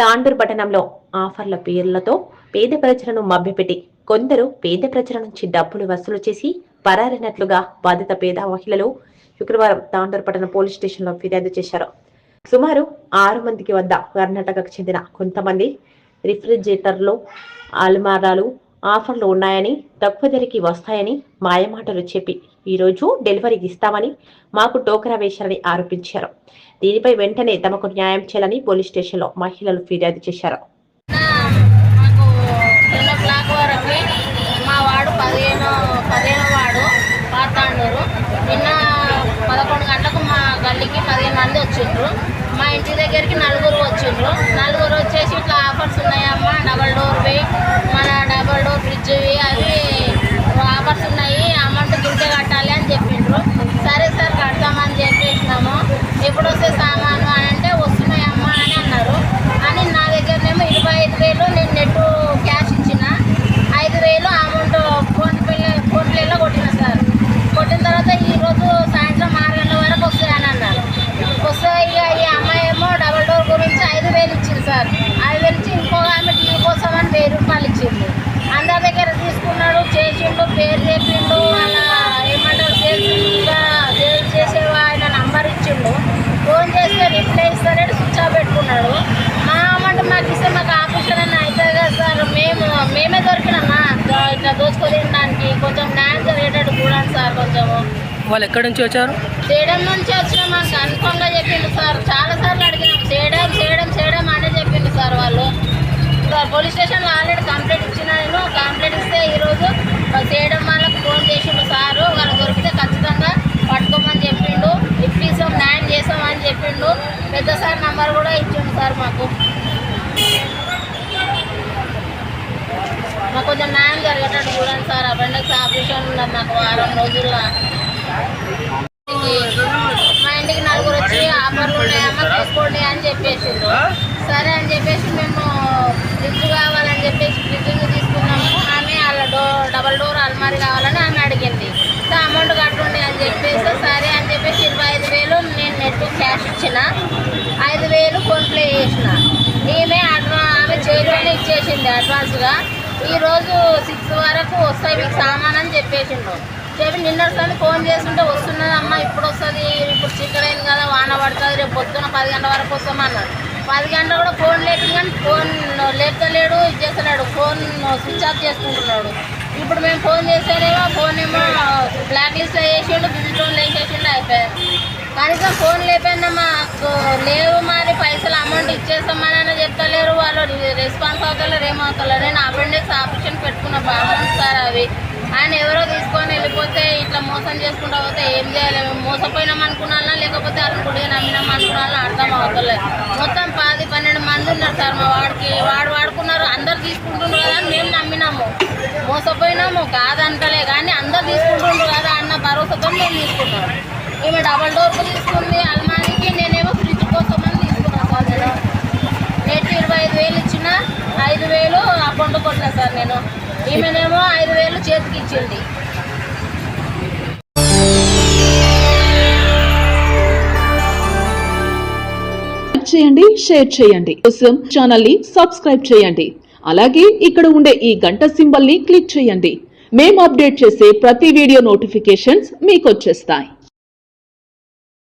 తాండూరు పట్టణంలో ఆఫర్ల పేర్లతో పేద ప్రజలను మభ్యపెట్టి కొందరు పేద ప్రజల నుంచి డబ్బులు వసూలు చేసి పరారైనట్లుగా బాధిత పేద మహిళలు శుక్రవారం తాండూరు పట్టణ పోలీస్ స్టేషన్లో ఫిర్యాదు చేశారు. సుమారు ఆరు మందికి వద్ద కర్ణాటకకు చెందిన కొంతమంది రిఫ్రిజిరేటర్లు అల్మారాలు ఆఫర్లు ఉన్నాయని తక్కువ ధరకి వస్తాయని మాయమాటలు చెప్పి ఈరోజు డెలివరీకి ఇస్తామని మాకు టోకరా వేశారని ఆరోపించారు. దీనిపై వెంటనే తమకు న్యాయం చేయాలని పోలీస్ స్టేషన్లో మహిళలు ఫిర్యాదు చేశారు. మా వాడు పదిహేను పదిహేను వాడు పాతాండూరు నిన్న పదకొండు గంటలకు మా గల్లీకి పదిహేను మంది వచ్చిండ్రు మా ఇంటి దగ్గరికి నలుగురు వచ్చిండ్రు నలుగురు వచ్చేసి ఇట్లా ఆఫర్స్ ఉన్నాయమ్మా డబల్ డోర్వి మన డబల్ డోర్ ఫ్రిడ్జ్వి అవి ఆఫర్స్ ఉన్నాయి అమౌంట్ దుడ్డే కట్టాలి అని చెప్పిండ్రు సరే సార్ కడతామని చెప్పేసినాము ఎప్పుడు వస్తే సామాను అని అంటే వస్తున్నాయమ్మా అని అన్నారు అని నా దగ్గరనేమో ఇరవై ఐదు వేలు నేను నెట్ క్యాష్ ఇచ్చిన ఐదు వేలు అమౌంట్ ఫోన్ పే ఫోన్ పేలో కొట్టిన సార్ కొట్టిన తర్వాత ఈరోజు సాయంత్రం ఆరు గంటల వరకు వస్తాయని అన్నారు వస్తే ఇక ఈ అమ్మాయి ఏమో డబల్ డోర్ గురించి ఐదు వేలు ఇచ్చింది సార్ ఐదు వేలు ఇచ్చి ఇంకో ఆమె టీవీ కోసం అని వెయ్యి రూపాయలు ఇచ్చింది అందరి దగ్గర తీసుకున్నాడు చేసిండు పేరు చెప్పిండు అలా ఏమంటారు సేల్స్గా సేల్స్ చేసేవా ఆయన నంబర్ ఇచ్చిండు ఫోన్ చేస్తే రిప్లై ఇస్తానని స్విచ్ ఆఫ్ పెట్టుకున్నాడు మా అమౌంట్ మాకు ఇస్తే మాకు ఆపరేషన్ అని అవుతుంది కదా సార్ మేము మేమే దొరికినామా దో- ఇట్లా దోచుకొని తినడానికి కొంచెం న్యాయం జరిగేటట్టు చూడండి సార్ కొంచెము వాళ్ళు ఎక్కడి నుంచి వచ్చారు? చేయడం నుంచి వచ్చిన మాకు కన్ఫర్మ్గా చెప్పిండు సార్. చాలా సార్లు అడిగినాం చేయడం చేయడం చేయడం అనే చెప్పిండు సార్ వాళ్ళు. సార్ పోలీస్ స్టేషన్లో ఆల్రెడీ కంప్లైంట్ ఇచ్చిన నేను కంప్లైంట్ ఇస్తే ఈరోజు చేయడం వాళ్ళకి ఫోన్ చేసిండు సారు. వాళ్ళు దొరికితే ఖచ్చితంగా పట్టుకోమని చెప్పిండు. ఇప్పిస్తాం న్యాయం చేస్తామని చెప్పిండు. పెద్ద సార్ నంబర్ కూడా ఇచ్చిండు సార్ మాకు. మాకు కొంచెం న్యాయం జరిగేటట్టు చూడండి సార్. అపెండిక్స్ ఆపరేషన్ ఉన్నది మాకు వారం రోజుల్లో. మా ఇంటికి నలుగురు వచ్చి ఆఫర్లు ఉన్నాయమ్మా తీసుకోండి అని చెప్పేసిండ్రు. సరే అని చెప్పేసి మేము ఫ్రిడ్జ్ కావాలని చెప్పేసి ఫ్రిడ్జ్ తీసుకున్నాము. ఆమె అలా డో డబల్ డోర్ అల్మారి కావాలని ఆమె అడిగింది. సో అమౌంట్ కట్టుండి అని చెప్పేసి సరే అని చెప్పేసి ఇరవై ఐదు వేలు నేను నెట్ క్యాష్ ఇచ్చిన. ఐదు వేలు ఫోన్పే చేసిన. ఈమె అడ్వా ఆమె చేతిలోనే ఇచ్చేసింది అడ్వాన్స్గా. ఈరోజు సిక్స్ వరకు వస్తాయి మీకు సామాన్ అని చెప్పేసిండు చెప్పి నిన్నటిసారి ఫోన్ చేస్తుంటే వస్తున్నది అమ్మ ఇప్పుడు వస్తుంది ఇప్పుడు చీకటైంది కదా వాన పడుతుంది రేపు పొద్దున పది గంటల వరకు వస్తామన్నాడు పది గంటలు కూడా ఫోన్ లేపింది కానీ ఫోన్ లేపుతలేడు ఇది చేస్తున్నాడు ఫోన్ స్విచ్ ఆఫ్ చేసుకుంటున్నాడు. ఇప్పుడు మేము ఫోన్ చేసేదేమో ఫోన్ ఏమో బ్లాక్ లిస్ట్ వేసిండు బిజీ ఫోన్ లేచేసిండు అయిపోయారు. కనీసం ఫోన్ లేపైనా లేవు మరి పైసలు అమౌంట్ ఇచ్చేస్తామని చెప్తలేరు వాళ్ళు రెస్పాన్స్ అవుతలేరు ఏమవుతలేరు. నేను అపెండిక్స్ ఆపరేషన్ పెట్టుకున్న బాగా సార్ అవి. ఆయన ఎవరో తీసుకొని వెళ్ళిపోతే ఇట్లా మోసం చేసుకుంటా పోతే ఏం చేయాలి? మోసపోయినాం అనుకున్నా లేకపోతే అతను గుడిగా నమ్మినాం అనుకున్నా అర్థం అవుతలేదు మొత్తం పది పన్నెండు మంది ఉన్నారు సార్ మా వాడికి వాడు వాడుకున్నారు అందరు తీసుకుంటున్నారు కదా మేము నమ్మినాము. మోసపోయినాము కాదంటలే కానీ అందరు తీసుకుంటుండ్రు కదా అన్న భరోసాతో మేము తీసుకున్నాం. ఈమె డబల్ డోర్కు తీసుకుంది. అల్మారికి నేనేమో ఫ్రిడ్జ్ కోసం అని తీసుకున్నాను సార్ నేను నెట్ ఇరవై ఐదు వేలు ఇచ్చిన ఐదు వేలు అకౌంట్ సార్ నేను. ఈమెనేమో ఐదు వేలు చేతికి ఇచ్చింది. చేయండి షేర్ చేయండి. కోసం ఛానల్ని సబ్స్క్రైబ్ చేయండి. అలాగే ఇక్కడ ఉండే ఈ గంట సింబల్ని క్లిక్ చేయండి. మేము అప్డేట్ చేసే ప్రతి వీడియో నోటిఫికేషన్స్ మీకు వచ్చేస్తాయి.